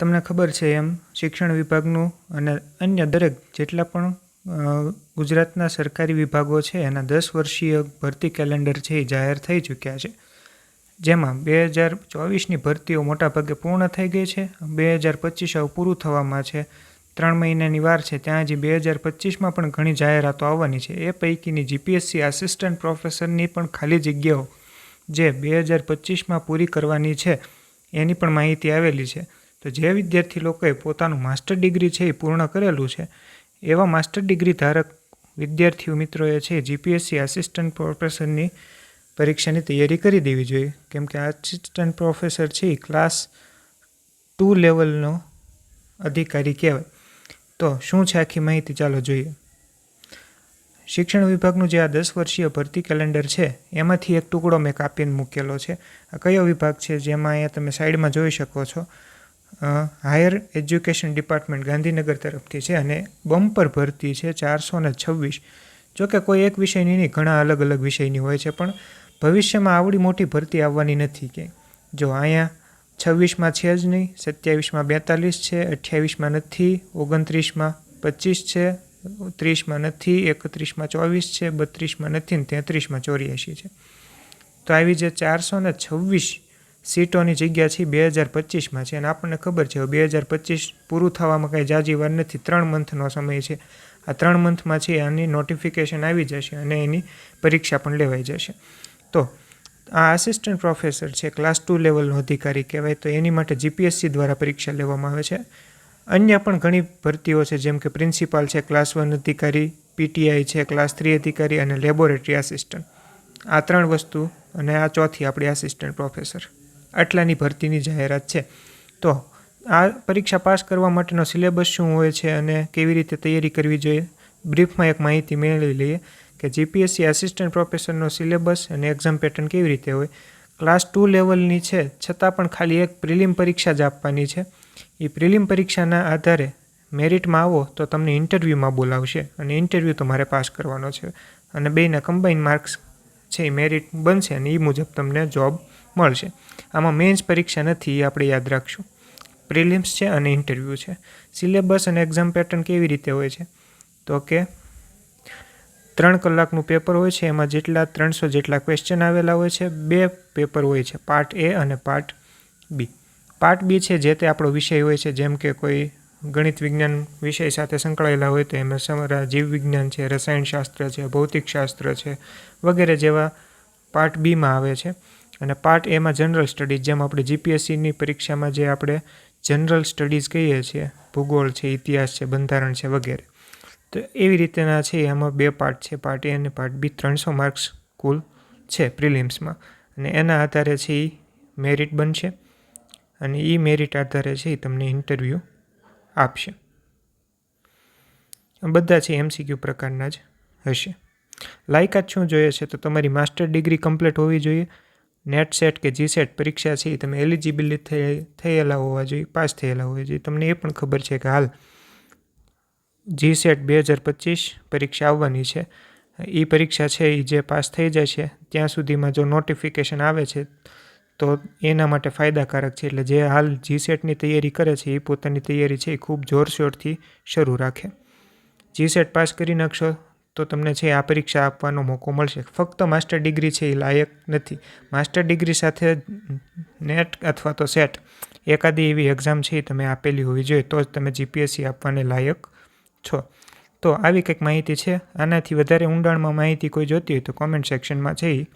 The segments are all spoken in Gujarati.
તમને ખબર છે એમ, શિક્ષણ વિભાગનું અને અન્ય દરેક જેટલા પણ ગુજરાતના સરકારી વિભાગો છે, એના દસ વર્ષીય ભરતી કેલેન્ડર છે એ જાહેર થઈ ચૂક્યા છે. જેમાં બે હજાર ચોવીસની ભરતીઓ મોટાભાગે પૂર્ણ થઈ ગઈ છે. બે હજાર પચીસ પૂરું થવામાં છે. ત્રણ મહિનાની વાર છે. ત્યાં હજી બે હજાર પચીસમાં પણ ઘણી જાહેરાતો આવવાની છે. એ પૈકીની જીપીએસસી આસિસ્ટન્ટ પ્રોફેસરની પણ ખાલી જગ્યાઓ, જે બે હજાર પચીસમાં પૂરી કરવાની છે, એની પણ માહિતી આવેલી છે. તો જે વિદ્યાર્થી લોકોએ પોતાનું માસ્ટર ડિગ્રી છે એ પૂર્ણ કરેલું છે, એવા માસ્ટર ડિગ્રી ધારક વિદ્યાર્થીઓ મિત્રોએ છે જીપીએસસી આસિસ્ટન્ટ પ્રોફેસરની પરીક્ષાની તૈયારી કરી દેવી જોઈએ. કેમ કે આસિસ્ટન્ટ પ્રોફેસર છે એ ક્લાસ ટુ લેવલનો અધિકારી કહેવાય. તો શું છે આખી માહિતી ચાલો જોઈએ. શિક્ષણ વિભાગનું જે આ દસ વર્ષીય ભરતી કેલેન્ડર છે, એમાંથી એક ટુકડો મેં કાપીને મૂકેલો છે. આ કયો વિભાગ છે જેમાં અહીંયા તમે સાઈડમાં જોઈ શકો છો? હાયર એજ્યુકેશન ડિપાર્ટમેન્ટ ગાંધીનગર તરફથી છે અને બમ્પર ભરતી છે ચારસો ને છવ્વીસ. જોકે કોઈ એક વિષયની નહીં, ઘણા અલગ અલગ વિષયની હોય છે, પણ ભવિષ્યમાં આવડી મોટી ભરતી આવવાની નથી કે. જો અહીંયા છવ્વીસમાં છે જ નહીં, સત્યાવીસમાં બેતાલીસ છે, અઠ્યાવીસમાં નથી, ઓગણત્રીસમાં પચીસ છે, ત્રીસમાં નથી, એકત્રીસમાં ચોવીસ છે, બત્રીસમાં નથી ને તેત્રીસમાં ચોર્યાસી છે. તો આવી જે ચારસો ને છવ્વીસ સીટોની જગ્યા છે બે હજાર પચીસમાં છે અને આપણને ખબર છે બે હજાર પચીસ પૂરું થવામાં કાંઈ જાજી નથી. ત્રણ મંથનો સમય છે. આ ત્રણ મંથમાં છે આની નોટિફિકેશન આવી જશે અને એની પરીક્ષા પણ લેવાઈ જશે. તો આ આસિસ્ટન્ટ પ્રોફેસર છે ક્લાસ ટુ લેવલનો અધિકારી કહેવાય, તો એની માટે જીપીએસસી દ્વારા પરીક્ષા લેવામાં આવે છે. અન્ય પણ ઘણી ભરતીઓ છે, જેમ કે પ્રિન્સિપાલ છે ક્લાસ વન અધિકારી પીટીઆઈ છે ક્લાસ થ્રી અધિકારી અને લેબોરેટરી આસિસ્ટન્ટ આ ત્રણ વસ્તુ અને આ ચોથી આપણી આસિસ્ટન્ટ પ્રોફેસર આટલાની ભરતીની જાહેરાત છે. તો આ પરીક્ષા પાસ કરવા માટેનો સિલેબસ શું હોય છે અને કેવી રીતે તૈયારી કરવી જોઈએ? બ્રીફમાં એક માહિતી મેળવી લઈએ કે જીપીએસસી આસિસ્ટન્ટ પ્રોફેસરનો સિલેબસ અને એક્ઝામ પેટર્ન કેવી રીતે હોય? ક્લાસ ટુ લેવલની છે, છતાં પણ ખાલી એક પ્રિલિમ પરીક્ષા જ આપવાની છે. એ પ્રિલિમ પરીક્ષાના આધારે મેરિટમાં આવો તો તમને ઇન્ટરવ્યૂમાં બોલાવશે અને ઇન્ટરવ્યૂ તમારે પાસ કરવાનો છે. અને બેના કમ્બાઈન માર્ક્સ છે, એ મેરિટ બનશે અને એ મુજબ તમને જોબ મળશે. આમાં મેન્સ પરીક્ષા નથી એ આપણે યાદ રાખશું. પ્રિલિમ્સ છે અને ઇન્ટરવ્યૂ છે. સિલેબસ અને એક્ઝામ પેટર્ન કેવી રીતે હોય છે? તો કે ત્રણ કલાકનું પેપર હોય છે, એમાં જેટલા ત્રણસો જેટલા ક્વેશ્ચન આવેલા હોય છે, બે પેપર હોય છે પાર્ટ એ અને પાર્ટ બી પાર્ટ બી છે, જે તે આપણો વિષય હોય છે, જેમ કે કોઈ ગણિત વિજ્ઞાન વિષય સાથે સંકળાયેલા હોય તો એમાં સમરા જીવવિજ્ઞાન છે, રસાયણશાસ્ત્ર છે, ભૌતિકશાસ્ત્ર છે વગેરે જેવા પાર્ટ બીમાં આવે છે. અને પાર્ટ એમાં જનરલ સ્ટડીઝ જેમ આપણે જીપીએસસીની પરીક્ષામાં જે આપણે જનરલ સ્ટડીઝ કહીએ છીએ, ભૂગોળ છે, ઇતિહાસ છે, બંધારણ છે વગેરે. તો એવી રીતેના છે, એમાં બે પાર્ટ છે, પાર્ટ એ અને પાર્ટ બી ત્રણસો માર્ક્સ કુલ છે પ્રિલિમ્સમાં. અને એના આધારે છે એ મેરિટ બનશે. અને એ મેરિટ આધારે છે એ તમને ઇન્ટરવ્યૂ આપશે. બધા છે એમસીક્યુ પ્રકારના જ હશે. લાયકાત શું જોઈએ છે? તો તમારી માસ્ટર ડિગ્રી કમ્પ્લીટ હોવી જોઈએ. નેટ સેટ કે જી સેટ પરીક્ષા છે, એ તમે એલિજિબિલિટી થયેલા હોવા જોઈએ, પાસ થયેલા હોવા જોઈએ. તમને એ પણ ખબર છે કે હાલ જી સેટ બે હજાર પચીસ પરીક્ષા આવવાની છે. એ પરીક્ષા છે એ જે પાસ થઈ જાય છે, ત્યાં સુધીમાં જો નોટિફિકેશન આવે છે તો એના માટે ફાયદાકારક છે. એટલે જે હાલ જી સેટની તૈયારી કરે છે, એ પોતાની તૈયારી છે, એ ખૂબ જોરશોરથી શરૂ રાખે. જી સેટ પાસ કરી નાખશો તો તમને છે, આ પરીક્ષા આપવાનો મોકો મળશે. ફક્ત માસ્ટર ડિગ્રી છે, એ લાયક નથી. માસ્ટર ડિગ્રી સાથે નેટ અથવા તો સેટ એકાદી એવી એક્ઝામ છે, એ તમે આપેલી હોવી જોઈએ, તો જ તમે જીપીએસસી આપવાને લાયક છો. તો આવી કંઈક માહિતી છે. આનાથી વધારે ઊંડાણમાં માહિતી કોઈ જોતી હોય તો કોમેન્ટ સેક્શનમાં છે એ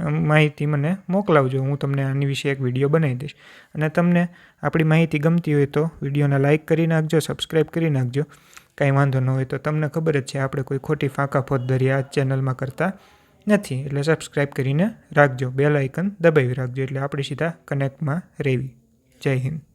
માહિતી મને મોકલાવજો, હું તમને આની વિશે એક વીડિયો બનાવી દઈશ. અને તમને આપણી માહિતી ગમતી હોય તો વિડીયોને લાઇક કરી નાખજો સબસ્ક્રાઈબ કરી નાખજો. કાંઈ વાંધો ન હોય તો તમને ખબર જ છે, આપણે કોઈ ખોટી ફાંકા ફોજદારી આ ચેનલમાં કરતા નથી. એટલે સબસ્ક્રાઈબ કરીને રાખજો, બેલ આઇકન દબાવી રાખજો, એટલે આપણે સીધા કનેક્ટમાં રહેવી. જય હિન્દ.